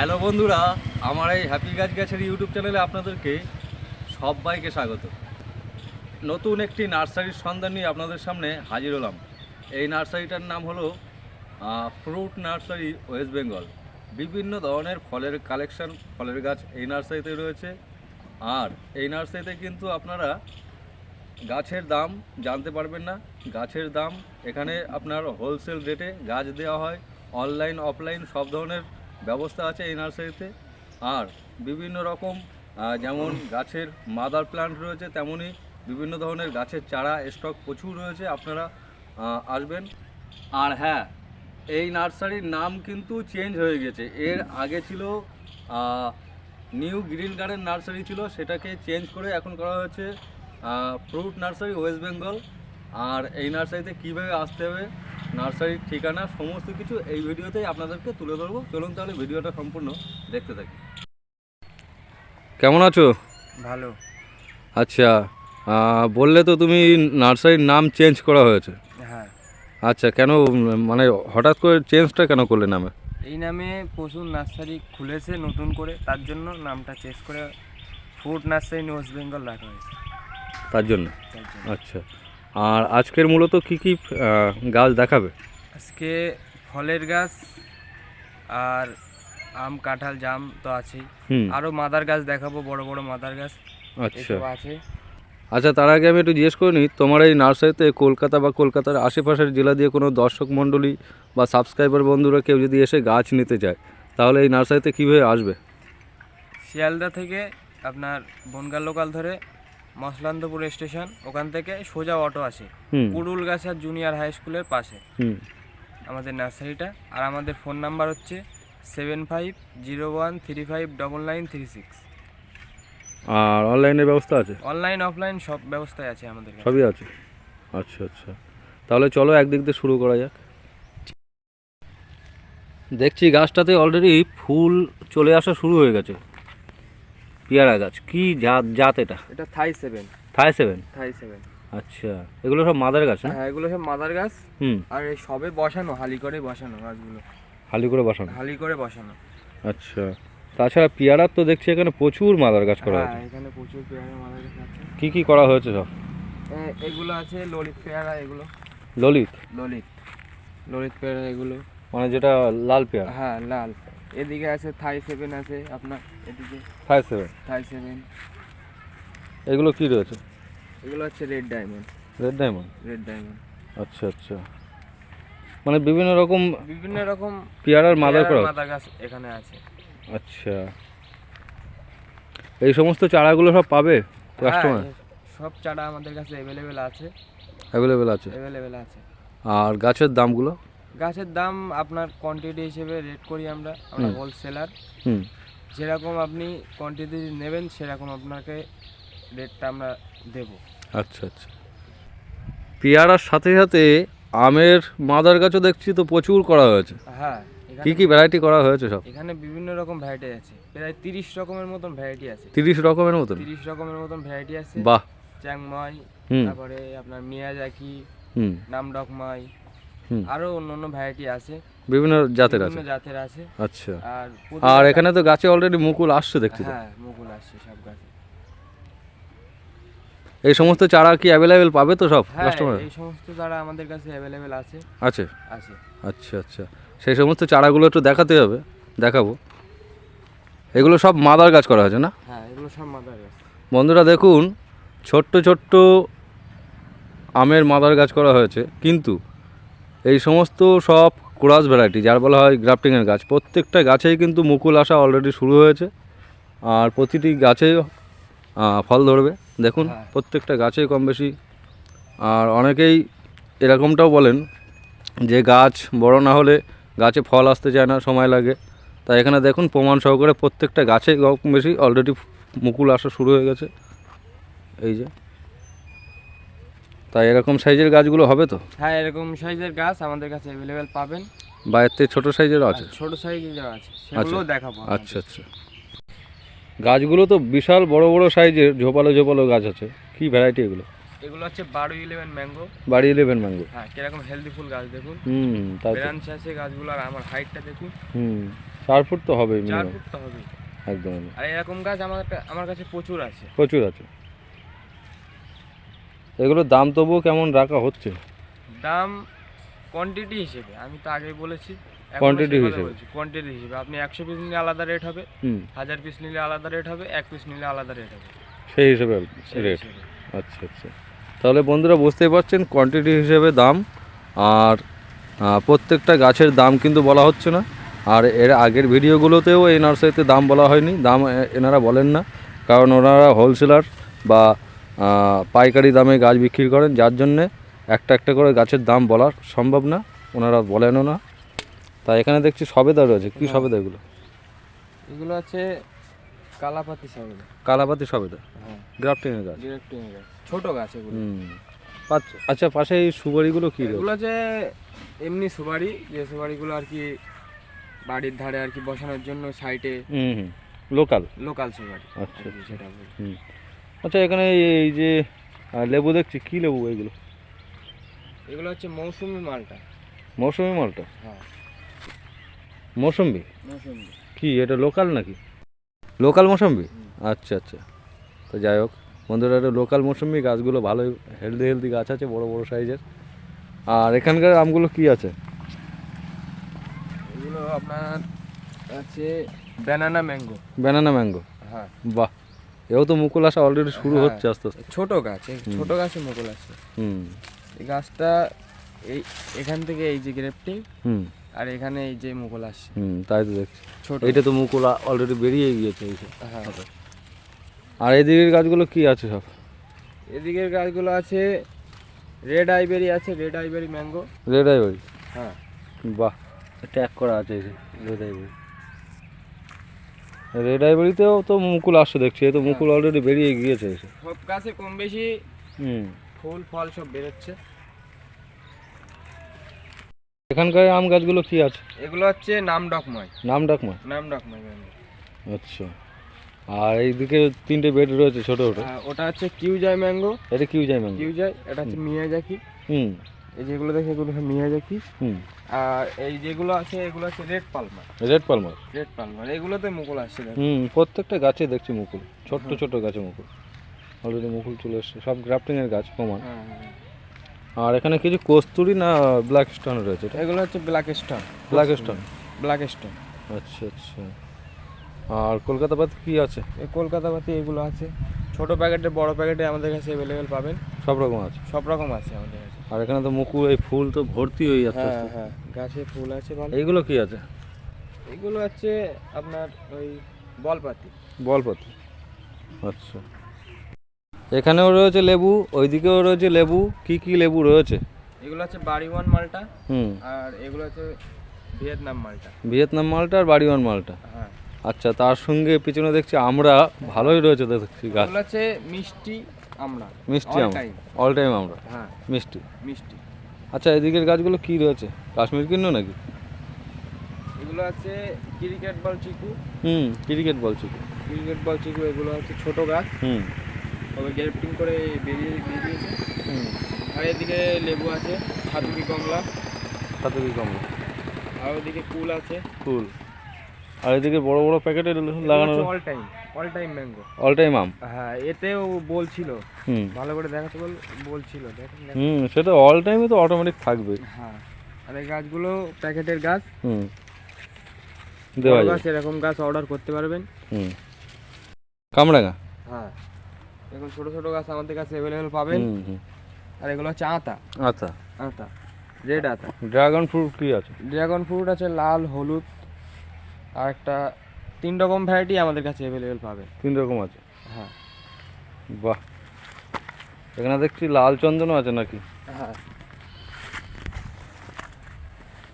Hello বন্ধুরা, আমার এই হ্যাপি গাছ গাছের ইউটিউব চ্যানেলে আপনাদেরকে সবাইকে স্বাগত। নতুন একটি নার্সারির সন্ধান নিয়ে আপনাদের সামনে হাজির হলাম। এই নার্সারিটার নাম হলো ফ্রুট নার্সারি ওয়েস্ট বেঙ্গল। বিভিন্ন ধরনের ফলের কালেকশন, ফলের গাছ এই নার্সারিতে রয়েছে। আর এই নার্সারিতে কিন্তু আপনারা গাছের দাম জানতে পারবেন না। গাছের দাম এখানে আপনার হোলসেল রেটে গাছ দেওয়া হয়। অনলাইন, অফলাইন সব ধরনের ব্যবস্থা আছে এই নার্সারিতে। আর বিভিন্ন রকম যেমন গাছের মাদার প্লান্ট রয়েছে তেমনই বিভিন্ন ধরনের গাছের চারা স্টক প্রচুর রয়েছে, আপনারা আসবেন। আর হ্যাঁ এই নার্সারির নাম কিন্তু চেঞ্জ হয়ে গেছে। এর আগে ছিল নিউ গ্রিন গার্ডেন নার্সারি ছিল, সেটাকে চেঞ্জ করে এখন করা হয়েছে ফ্রুট নার্সারি ওয়েস্ট বেঙ্গল। আর এই নার্সারিতে কীভাবে আসতে হবে নার্সারির ঠিকানা সমস্ত কিছু এই ভিডিওতেই আপনাদেরকে তুলে ধরবো। চলুন তাহলে ভিডিওটা সম্পূর্ণ দেখতে থাকি। কেমন আছো? ভালো। আচ্ছা বললে তো তুমি নার্সারির নাম চেঞ্জ করা হয়েছে। হ্যাঁ। আচ্ছা কেন মানে হঠাৎ করে চেঞ্জটা কেন করলে নামে? এই নামে প্রচুর নার্সারি খুলেছে নতুন করে তার জন্য নামটা চেঞ্জ করে ফুড নার্সারি ওয়েস্ট বেঙ্গল রাখা হয়েছে। তার জন্য। আচ্ছা। আর আজকের মূলত কি কি গাছ দেখাবে? আজকে ফলের গাছ আর আম কাঁঠাল জাম তো আছেই। আরও মাদার গাছ দেখাবো বড় বড় মাদার গাছ। আচ্ছা। আছে। আচ্ছা তার আগে আমি একটু জিজ্ঞেস করে নিই তোমার এই নার্সারিতে কলকাতা বা কলকাতার আশেপাশের জেলা দিয়ে কোনো দর্শক মণ্ডলী বা সাবস্ক্রাইবার বন্ধুরা কেউ যদি এসে গাছ নিতে চায় তাহলে এই নার্সারিতে কীভাবে আসবে? শিয়ালদা থেকে আপনার বনগাঁ লোকাল ধরে মসলান্তপুর স্টেশন ওখান থেকে সোজা অটো আসে হুম। কুড়ুল গাছার জুনিয়র হাই স্কুলের পাশে। হুম। আমাদের নার্সারিটা। আর আমাদের ফোন নাম্বার হচ্ছে seven five zero one three five double nine three six আর অনলাইনের ব্যবস্থা আছে? অনলাইন অফলাইন সব ব্যবস্থাই আছে আমাদের সবই আছে? আচ্ছা আচ্ছা। তাহলে চলো একদিক দিয়ে শুরু করা যাক। দেখছি গাছটাতে অলরেডি ফুল চলে আসা শুরু হয়ে গেছে। পেয়ারা গাছ কি জাত জাত এটা? এটা Thai seven. Thai seven? Thai seven. আচ্ছা এগুলো সব মাদার গাছ হ্যাঁ এগুলো সব মাদার গাছ। হুম। আর এই সবে বসানো হালি করে বসানো গাছগুলো। হালি করে বসানো? হালি করে বসানো। আচ্ছা তাছাড়া পেয়ারার তো দেখছি এখানে প্রচুর মাদার গাছ করা হ্যাঁ আছে এখানে প্রচুর পেয়ারা মাদার গাছ আছে। কি কি করা হয়েছে সব? এগুলো আছে ললিত পেয়ারা এগুলো। ললিত? ললিত। ললিত পেয়ারা এগুলো। মানে যেটা লাল পেয়ারা? হ্যাঁ লাল। এদিকে আছে থাই সেভেন আছে আপনার এদিকে ফাইভ সেভেন থাই সেভেন এগুলো কি রয়েছে? এগুলো হচ্ছে red diamond red diamond red diamond আচ্ছা আচ্ছা। মানে বিভিন্ন রকম বিভিন্ন রকম পেয়ারার মাদার করা মাদার গাছ এখানে আছে। আচ্ছা। এই সমস্ত চারাগুলো সব পাবে কাস্টমার হ্যাঁ, সব চারা আমাদের কাছে অ্যাভেলেবেল আছে। অ্যাভেলেবেল আছে? অ্যাভেলেবেল আছে। আর গাছের দামগুলো? গাছের দাম আপনার কোয়ান্টিটি হিসেবে রেট করি আমরা আমরা হোলসেলার যেরকম আপনি কোয়ান্টিটি নেবেন সেরকম আপনাকে রেটটা আমরা দেব। আচ্ছা আচ্ছা। পেয়ারার সাথে সাথে আমের মাদার গাছও দেখছি তো প্রচুর করা হয়েছে। হ্যাঁ কি কি ভ্যারাইটি করা হয়েছে সব? এখানে বিভিন্ন রকম ভ্যারাইটি আছে। প্রায় তিরিশ রকমের মতন ভ্যারাইটি আছে। তিরিশ রকমের মতন? তিরিশ রকমের মতন ভ্যারাইটি আছে। বাহ। চ্যাংমাই হুম। তারপরে আপনার মিয়াজাকি হুম। নামডকমাই হুম। আরও অন্য অন্য ভ্যারাইটি আছে। বিভিন্ন জাতের আছে? জাতের আছে। আচ্ছা। আর আর এখানে তো গাছে অলরেডি মুকুল আসছে দেখছি হ্যাঁ মুকুল আসছে সব গাছে। এই সমস্ত চারা কি অ্যাভেলেবেল পাবে তো সব হ্যাঁ কাস্টমার এই সমস্ত চারা আমাদের কাছে অ্যাভেলেবেল আছে। আছে? আছে। আচ্ছা আচ্ছা। সেই সমস্ত চারাগুলো একটু দেখাতে হবে দেখাবো। এগুলো সব মাদার গাছ করা হয়েছে না? হ্যাঁ এগুলো সব মাদার গাছ। বন্ধুরা দেখুন ছোট্ট ছোট্ট আমের মাদার গাছ করা হয়েছে কিন্তু এই সমস্ত সব ক্রস ভ্যারাইটি যার বলা হয় গ্রাফটিংয়ের গাছ। প্রত্যেকটা গাছেই কিন্তু মুকুল আসা অলরেডি শুরু হয়েছে। আর প্রতিটি গাছেই আহ, ফল ধরবে। দেখুন হ্যাঁ। প্রত্যেকটা গাছেই কম বেশি। আর অনেকেই এরকমটাও বলেন যে গাছ বড় না হলে গাছে ফল আসতে চায় না সময় লাগে। তাই এখানে দেখুন প্রমাণ সহকারে প্রত্যেকটা গাছে কম বেশি অলরেডি মুকুল আসা শুরু হয়ে গেছে। এই যে। তাই এরকম সাইজের গাছগুলো হবে তো? হ্যাঁ এরকম সাইজের গাছ আমাদের কাছে অ্যাভেলেবেল পাবেন। বা এর থেকে ছোটো সাইজেরও আছে? আর ছোট সাইজের আছে। সেগুলো দেখাবো আচ্ছা আচ্ছা। গাছগুলো তো বিশাল বড় বড় সাইজের ঝোপালো ঝোপালো গাছ আছে। কি ভ্যারাইটি এগুলো? এগুলো হচ্ছে বারো ইলেভেন ম্যাঙ্গো বাড়ি ইলেভেন ম্যাঙ্গো হ্যাঁ কীরকম হেলদি ফুল গাছ দেখুন। হুম তাই তো। ব্রাঞ্চ আছে গাছগুলো আর আমার হাইটটা দেখুন। হুম চার ফুট তো হবে চার ফুট তো একদম একদম। আর এরকম গাছ আমার আমার কাছে প্রচুর আছে। প্রচুর আছে। এগুলোর দাম তবুও কেমন রাখা হচ্ছে? দাম কোয়ান্টিটি হিসেবে আমি তো আগেই বলেছি কোয়ান্টিটি হিসেবে। কোয়ান্টিটি হিসেবে। আপনি একশো পিস নিলে আলাদা রেট হবে হাজার পিস নিলে আলাদা রেট হবে এক পিস নিলে আলাদা রেট হবে। সেই হিসেবে রেট আচ্ছা আচ্ছা। তাহলে বন্ধুরা বুঝতেই পারছেন কোয়ান্টিটি হিসেবে দাম আর প্রত্যেকটা গাছের দাম কিন্তু বলা হচ্ছে না। আর এর আগের ভিডিওগুলোতেও এই নার্সারিতে দাম বলা হয়নি দাম এনারা বলেন না। কারণ ওনারা হোলসেলার বা পাইকারি দামে গাছ বিক্রি করেন যার জন্যে একটা একটা করে গাছের দাম বলা সম্ভব না ওনারা বলেনও না। তাই এখানে দেখছি সবেদা রয়েছে কী হ্যাঁ। সবেদা এগুলো? এগুলো আছে কালাপাতি সবেদা কালাপাতি সবেদা হ্যাঁ। গ্রাফটিংয়ের গাছ? ডিরেক্ট গাছ। ছোট গাছ এগুলো। আচ্ছা পাশে এই সুপারিগুলো কী এগুলো যে এমনি সুপারি যে সুপারিগুলো আর কি বাড়ির ধারে আর কি বসানোর জন্য সাইডে হুম হুম। লোকাল? লোকাল সুপারি। আচ্ছা, সেটা হুম। আচ্ছা এখানে এই- যে লেবু দেখছি। কি লেবু এগুলো? এগুলো হচ্ছে মৌসুমি মালটা। মৌসুমি মালটা? হ্যাঁ। মৌসুম্বি? মৌসুমি কি এটা লোকাল নাকি? লোকাল মৌসুম্বি? আচ্ছা আচ্ছা। তো যাই হোক বন্ধুরা এটা লোকাল মৌসুম্বি গাছগুলো ভালোই হেলদি হেলদি গাছ আছে বড় বড় সাইজের আর এখানকার আমগুলো কি আছে? এগুলো আপনার আছে ব্যানানা ম্যাঙ্গো ব্যানানা ম্যাঙ্গো হ্যাঁ। বাহ এও তো মুকুল আসা অলরেডি শুরু হ্যাঁ। হচ্ছে আস্তে আস্তে। ছোট গাছ ছোট গাছে মুকুল আছে হুম। এই গাছটা এই এখান থেকে এই যে গ্রেফটিং হুম। আর এখানে এই যে মুকুল আসছে হুম তাই তো দেখছি। ছোট। এইটা তো মুকুল অলরেডি বেরিয়ে গিয়েছে এই। হ্যাঁ। আর এদিকের গাছগুলো কি আছে সব? এদিকের গাছগুলো আছে রেড আইবেরি আছে red ivory mango red ivory হ্যাঁ। বাহ ট্যাগ করা আছে রেড আইভরি রেড আইভরিতেও তো মুকুল আসছে দেখছি এই তো মুকুল অলরেডি বেরিয়ে গিয়েছে এসে। সব গাছে কম বেশি হুম। ফুল ফল সব বেরোচ্ছে। এখানকার আম গাছগুলো কি আছে? এগুলো হচ্ছে নাম ডকময় নাম ডাকমা নাম ডকময় আচ্ছা। আর এইদিকে তিনটে বেড রয়েছে ছোট ছোট। হ্যাঁ, ওটা হচ্ছে কিউজাই ম্যাঙ্গো। এটা কিউ যাই ম্যাম কিউজাই এটা হচ্ছে মিয়াজাকি। হুম। এই যেগুলো দেখে এগুলো হচ্ছে মিয়াজাকি হুম। আর এই যেগুলো আছে এগুলো হচ্ছে red Palmer. Red Palmer? Red Palmer এগুলোতে মুকুল আসছে হুম প্রত্যেকটা গাছে দেখছি মুকুল ছোট্ট ছোট গাছে মুকুল। অলরেডি মুকুল চলে এসছে সব গ্রাফটিংয়ের গাছ প্রমাণ। হ্যাঁ, হ্যাঁ। আর এখানে কিছু কস্তুরি না ব্ল্যাক স্টোন রয়েছে এগুলো হচ্ছে black stone. Black stone? Black stone. আচ্ছা আচ্ছা। আর কলকাতা পাত কি আছে? এই কলকাতা পাতি এগুলো আছে। ছোট প্যাকেটে বড় প্যাকেটে আমাদের কাছে অ্যাভেলেবেল পাবেন। সব রকম আছে? সব রকম আছে আমাদের কাছে। আর এখানে তো মুকুল এই ফুল তো ভর্তি হয়ে যাচ্ছে। হ্যাঁ হ্যাঁ গাছে ফুল আছে ভালো এইগুলো কি আছে? এগুলো হচ্ছে আপনার ওই বলপাতি। বলপাতি। আচ্ছা। এখানেও রয়েছে লেবু ওইদিকেও রয়েছে লেবু। কি কি লেবু রয়েছে? এগুলো হচ্ছে বাড়িওয়ান মালটা হুম। আর এগুলো হচ্ছে ভিয়েতনাম মালটা। ভিয়েতনাম মালটা আর বাড়িওয়ান মালটা? হ্যাঁ। আচ্ছা তার সঙ্গে পিছনে দেখছি আমরা ভালোই রয়েছে দেখছি গাছ। হচ্ছে মিষ্টি আমরা। মিষ্টি আম অল টাইম আমরা। হ্যাঁ। মিষ্টি। মিষ্টি। আচ্ছা এদিকের গাছগুলো কি রয়েছে? কাশ্মীর কিন্ন নাকি? এগুলো আছে ক্রিকেট বল চিকু। হুম ক্রিকেট বলছি ক্রিকেট বল চিকু এগুলো হচ্ছে ছোট গাছ। হুম। তবে গ্রেফটিং করে বেরিয়ে বেরিয়েছে। হুম। আর এদিকে লেবু আছে হাতুকি কমলা। সাথে কি কম আর ওদিকে কুল আছে। ফুল আর এদিকে বড় বড় প্যাকেটে লাগানো all time all time mango all time আম? হ্যাঁ এতেও বলছিল। হুম। ভালো করে দেখাতে বল বলছিল। হুম সেটা অল টাইমে তো অটোমেটিক থাকবে। হ্যাঁ আর এই গাছগুলো প্যাকেটের গাছ হুম। দেওয়া গাছ এরকম গাছ অর্ডার করতে পারবেন। হুম। কামরাঙা? হ্যাঁ। এখন ছোট ছোট গাছ আমাদের কাছে অ্যাভেলেবেল পাবেন। আর এগুলো হচ্ছে আতা। আচ্ছা আতা। রেড আতা। ড্রাগন ফ্রুট কি আছে? ড্রাগন ফ্রুট আছে লাল হলুদ আর একটা তিন রকম ভ্যারাইটি আমাদের কাছে অ্যাভেলেবেল পাবে। তিন রকম আছে? হ্যাঁ। বাহ। এখানে দেখছি লাল চন্দনও আছে নাকি? হ্যাঁ।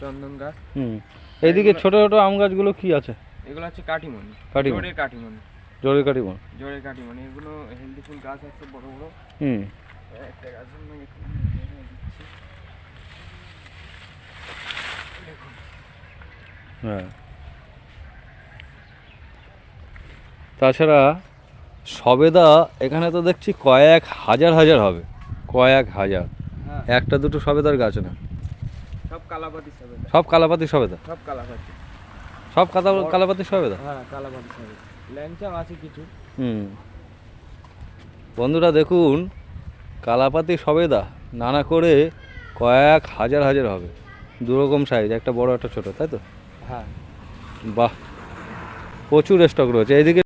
চন্দন গাছ। হুম। এইদিকে ছোট ছোট আম গাছগুলো কি আছে? এগুলো হচ্ছে কাটিমনি কাটিমনি। জোরের কাটিমনি জরি কাটি বন জোরের কাটিমনি এগুলো হেলদি ফুল গাছ আছে বড় বড়। হুম। একটা। হ্যাঁ। তাছাড়া সবেদা এখানে তো দেখছি কয়েক হাজার হাজার হবে কয়েক হাজার। হ্যাঁ। একটা দুটো সবেদার গাছ না? সব কালাপাতি সব সব কালাপাতি সবেদা? সব কালাপাতি। সব কালা কালাপাতি সবেদা? হ্যাঁ কালাপাতি সবেদা। ল্যাংচাও আছে কিছু। হুম। বন্ধুরা দেখুন কালাপাতি সবেদা নানা করে কয়েক হাজার হাজার হবে। দুরকম সাইজ একটা বড় একটা ছোট তাই তো? হ্যাঁ। বাহ প্রচুর স্টক রয়েছে। এইদিকে